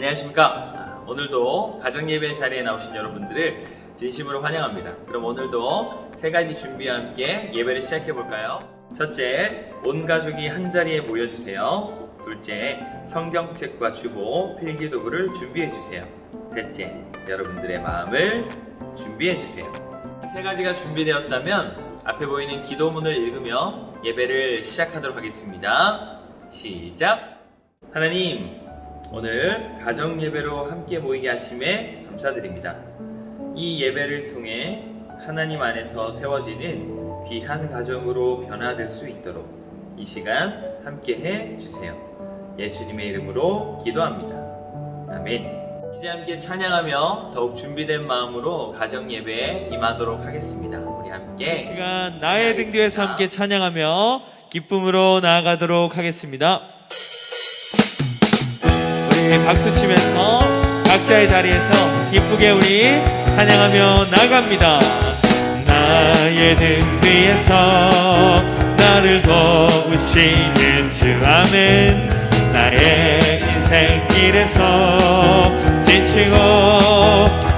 안녕하십니까. 아, 오늘도 가정예배 자리에 나오신 여러분들을 진심으로 환영합니다. 그럼 오늘도 세 가지 준비와 함께 예배를 시작해 볼까요? 첫째, 온 가족이 한 자리에 모여주세요. 둘째, 성경책과 주보, 필기도구를 준비해 주세요. 셋째, 여러분들의 마음을 준비해 주세요. 이세 가지가 준비되었다면 앞에 보이는 기도문을 읽으며 예배를 시작하도록 하겠습니다. 시작! 하나님, 오늘 가정 예배로 함께 모이게 하심에 감사드립니다. 이 예배를 통해 하나님 안에서 세워지는 귀한 가정으로 변화될 수 있도록 이 시간 함께 해 주세요. 예수님의 이름으로 기도합니다. 아멘. 이제 함께 찬양하며 더욱 준비된 마음으로 가정 예배에 임하도록 하겠습니다. 우리 함께 이 시간 나의 등 뒤에서 함께 찬양하며 기쁨으로 나아가도록 하겠습니다. 우리 박수 치면서 각자의 자리에서 기쁘게 우리 찬양하며 나갑니다. 나의 등 뒤에서 나를 도우시는 주 아멘. 나의 인생길에서 지치고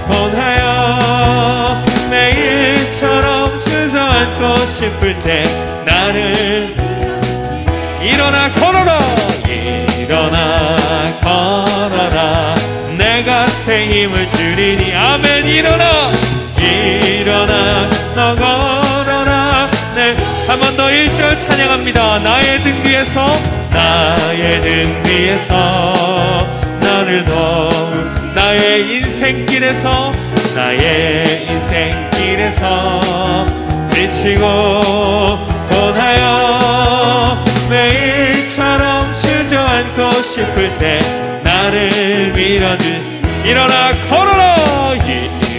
고하여 매일처럼 주저앉고 싶을 때 나를 일어나 걸어라 일어나 걸어라. 내가 새 힘을 주리니 아멘 일어나. 일어나 너 걸어라. 네 한 번 더 1절 찬양합니다. 나의 등 뒤에서 나의 등 뒤에서 나를 도우 나의 인생길에서 나의 인생길에서 지치고 매일처럼 주저앉고 싶을 때 나를 밀어주 일어나 걸어라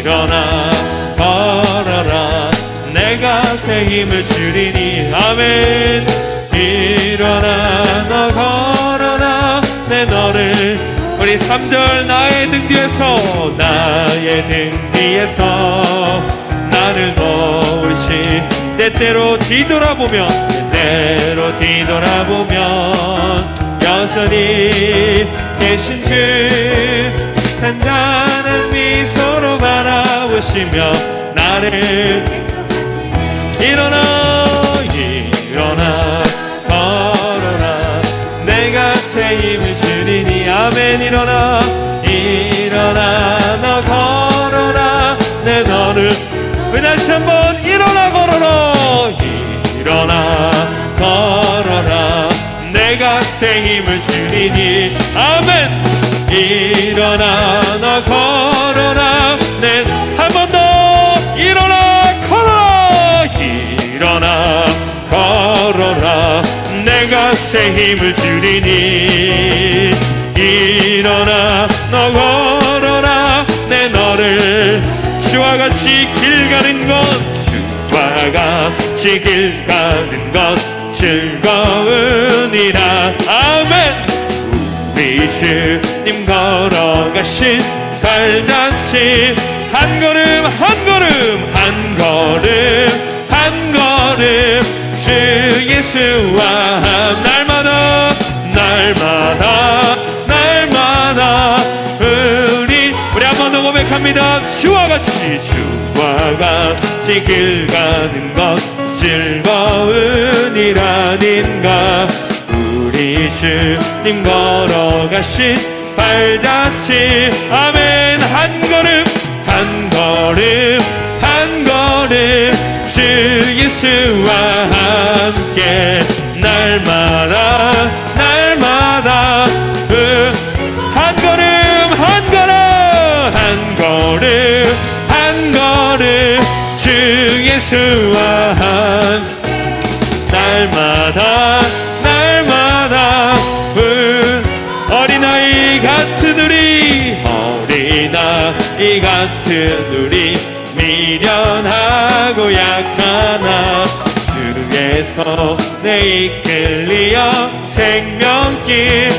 일어나 걸어라. 내가 새 힘을 주리니 아멘. 일어나 너 걸어라. 내 너를 우리 3절 나의 등 뒤에서 나의 등 뒤에서. 나를 도우시 때때로 뒤돌아보면 때때로 뒤돌아보면 여전히 계신 그 잔잔한 미소로 바라보시며 나를 일어나 일어나 걸어라. 내가 새 힘을 주리니 아멘 일어나. 일어나 새 힘을 주리니 아멘. 일어나 너 걸어라. 내한번 더. 일어나 걸어라 일어나 걸어라. 내가 새 힘을 주리니. 일어나 너 걸어라. 내 너를 주와 같이 길 가는 것 주와 같이 길 가는 것 즐거 우니라 아멘. 우리 주님 걸어가신 발자취 한 걸음 한 걸음 한 걸음 한 걸음. 주 예수와 함 날마다 날마다 날마다 우리 우리 한 번 더 고백합니다. 주와 같이 주와 같이 길 가는 것 즐거우니라닌가 주님 걸어가신 발자취. 아멘. 한 걸음 한 걸음 한 걸음. 주 예수와 함께 날마다 날마다. 그한 걸음 한 걸음 한 걸음 한 걸음. 주 예수와 함 내 이끌리어 생명길.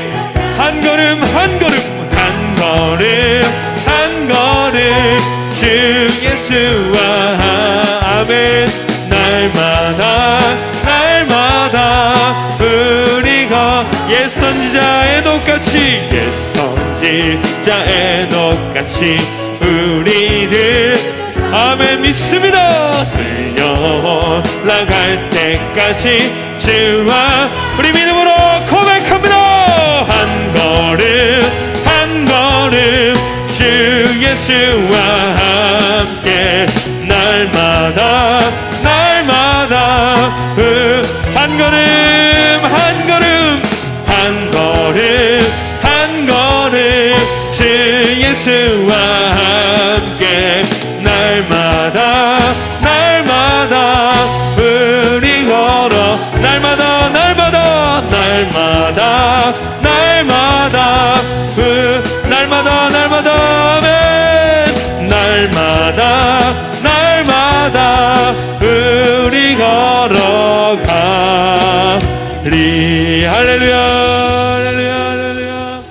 한 걸음 한 걸음 한 걸음 한 걸음. 주 예수와 아멘. 날마다 날마다 우리가 옛 선지자의 똑같이 옛 선지 십자에 똑같이 우리들. 아멘 믿습니다 올라갈 때까지 주와 우리 믿음으로 고백합니다. 한 걸음 한 걸음 주 예수와 할렐루야 할렐루야 할렐루야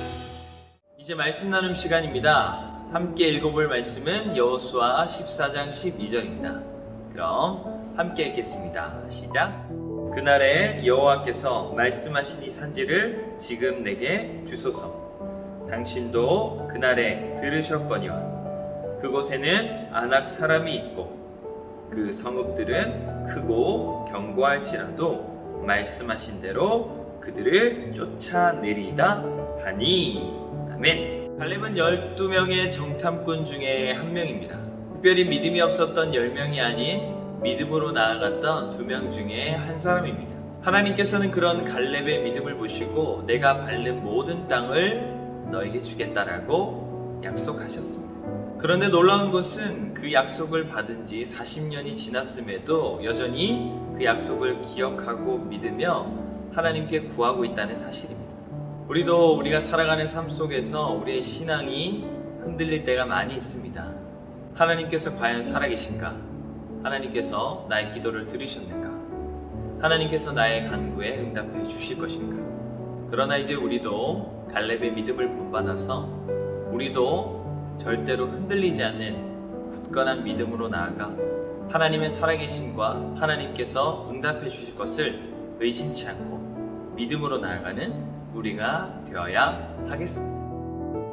이제 말씀 나눔 시간입니다. 함께 읽어볼 말씀은 여호수아 14장 12절입니다. 그럼 함께 읽겠습니다. 시작. 그날에 여호와께서 말씀하신 이 산지를 지금 내게 주소서. 당신도 그날에 들으셨거니와 그곳에는 안악 사람이 있고 그 성읍들은 크고 견고할지라도 말씀하신 대로 그들을 쫓아내리다 하니 아멘. 갈렙은 12명의 정탐꾼 중에 한 명입니다. 특별히 믿음이 없었던 10명이 아닌 믿음으로 나아갔던 두 명 중에 한 사람입니다. 하나님께서는 그런 갈렙의 믿음을 보시고 내가 밟는 모든 땅을 너에게 주겠다라고 약속하셨습니다. 그런데 놀라운 것은 그 약속을 받은 지 40년이 지났음에도 여전히 그 약속을 기억하고 믿으며 하나님께 구하고 있다는 사실입니다. 우리도 우리가 살아가는 삶 속에서 우리의 신앙이 흔들릴 때가 많이 있습니다. 하나님께서 과연 살아계신가? 하나님께서 나의 기도를 들으셨는가? 하나님께서 나의 간구에 응답해 주실 것인가? 그러나 이제 우리도 갈렙의 믿음을 본받아서 우리도 절대로 흔들리지 않는 굳건한 믿음으로 나아가 하나님의 살아계심과 하나님께서 응답해 주실 것을 의심치 않고 믿음으로 나아가는 우리가 되어야 하겠습니다.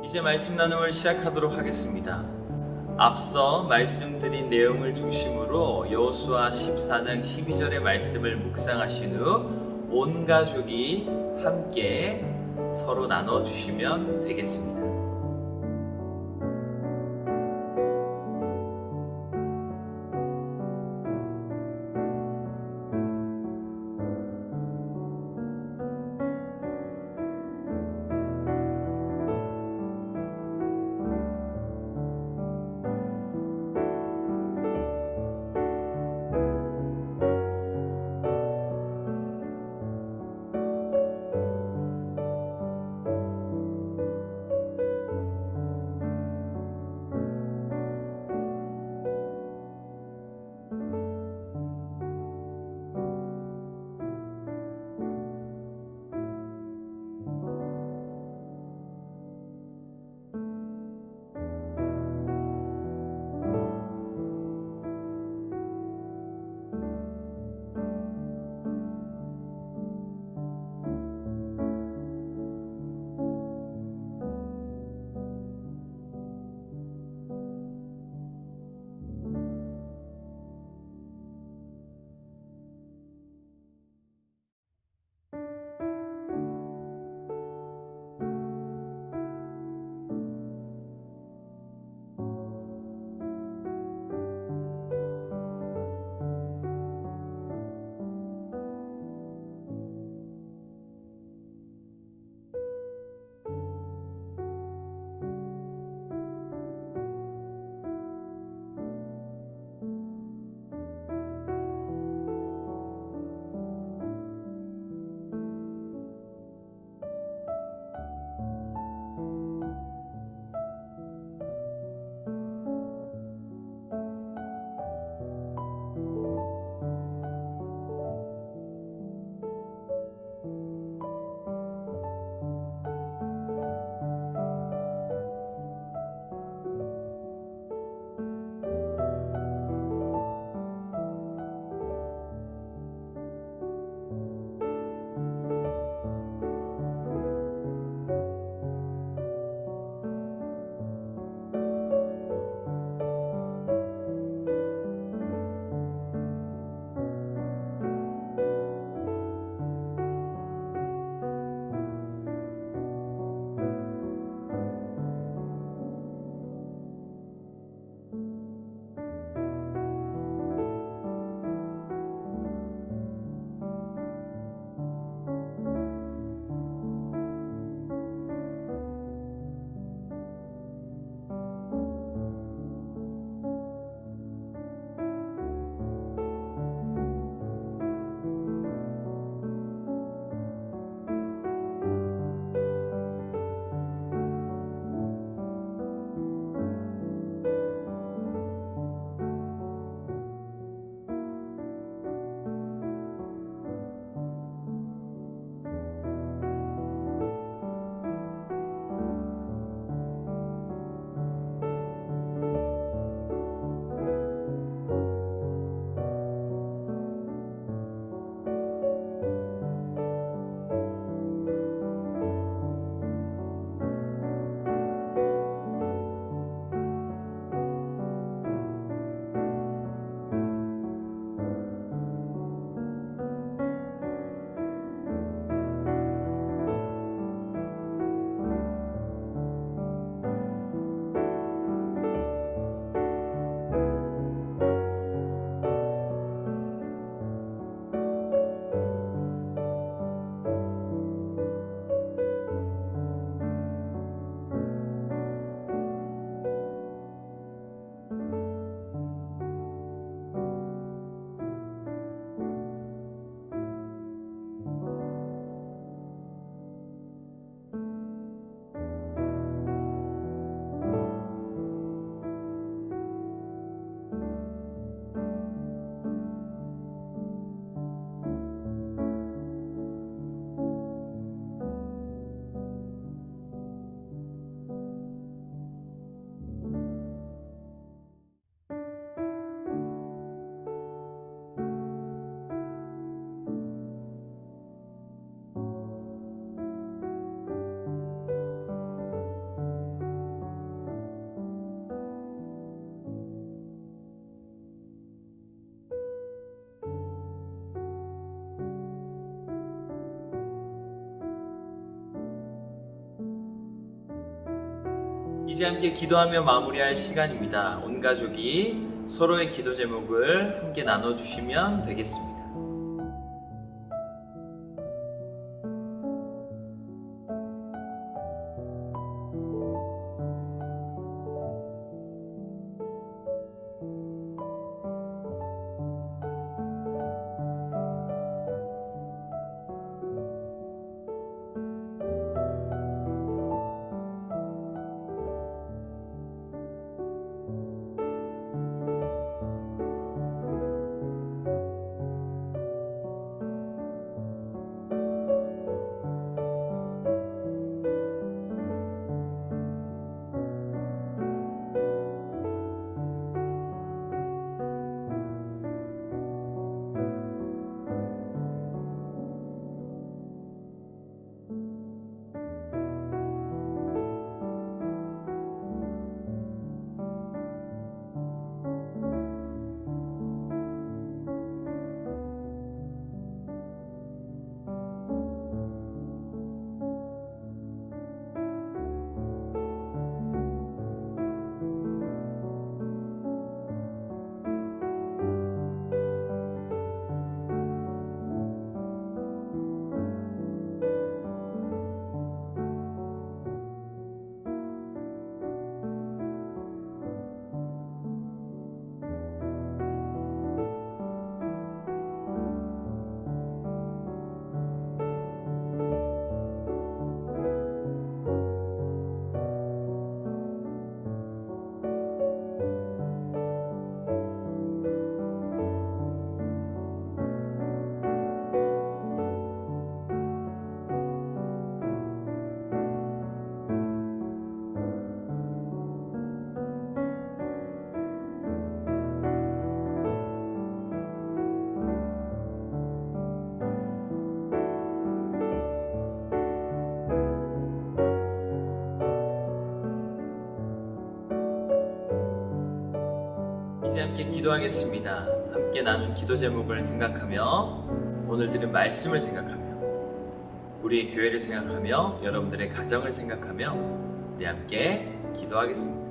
이제 말씀 나눔을 시작하도록 하겠습니다. 앞서 말씀드린 내용을 중심으로 여호수아 14장 12절의 말씀을 묵상하신 후 온 가족이 함께 서로 나눠 주시면 되겠습니다. 이제 함께 기도하며 마무리할 시간입니다. 온 가족이 서로의 기도 제목을 함께 나눠주시면 되겠습니다. 함께 기도하겠습니다. 함께 나눈 기도 제목을 생각하며 오늘 들은 말씀을 생각하며 우리의 교회를 생각하며 여러분들의 가정을 생각하며 우리 함께 기도하겠습니다.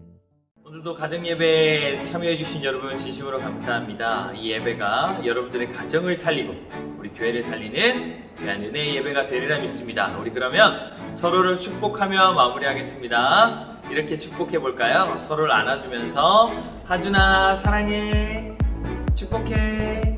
오늘도 가정 예배에 참여해 주신 여러분 진심으로 감사합니다. 이 예배가 여러분들의 가정을 살리고 우리 교회를 살리는 귀한 은혜의 예배가 되리라 믿습니다. 우리 그러면 서로를 축복하며 마무리하겠습니다. 이렇게 축복해 볼까요? 서로를 안아주면서 하준아 사랑해 축복해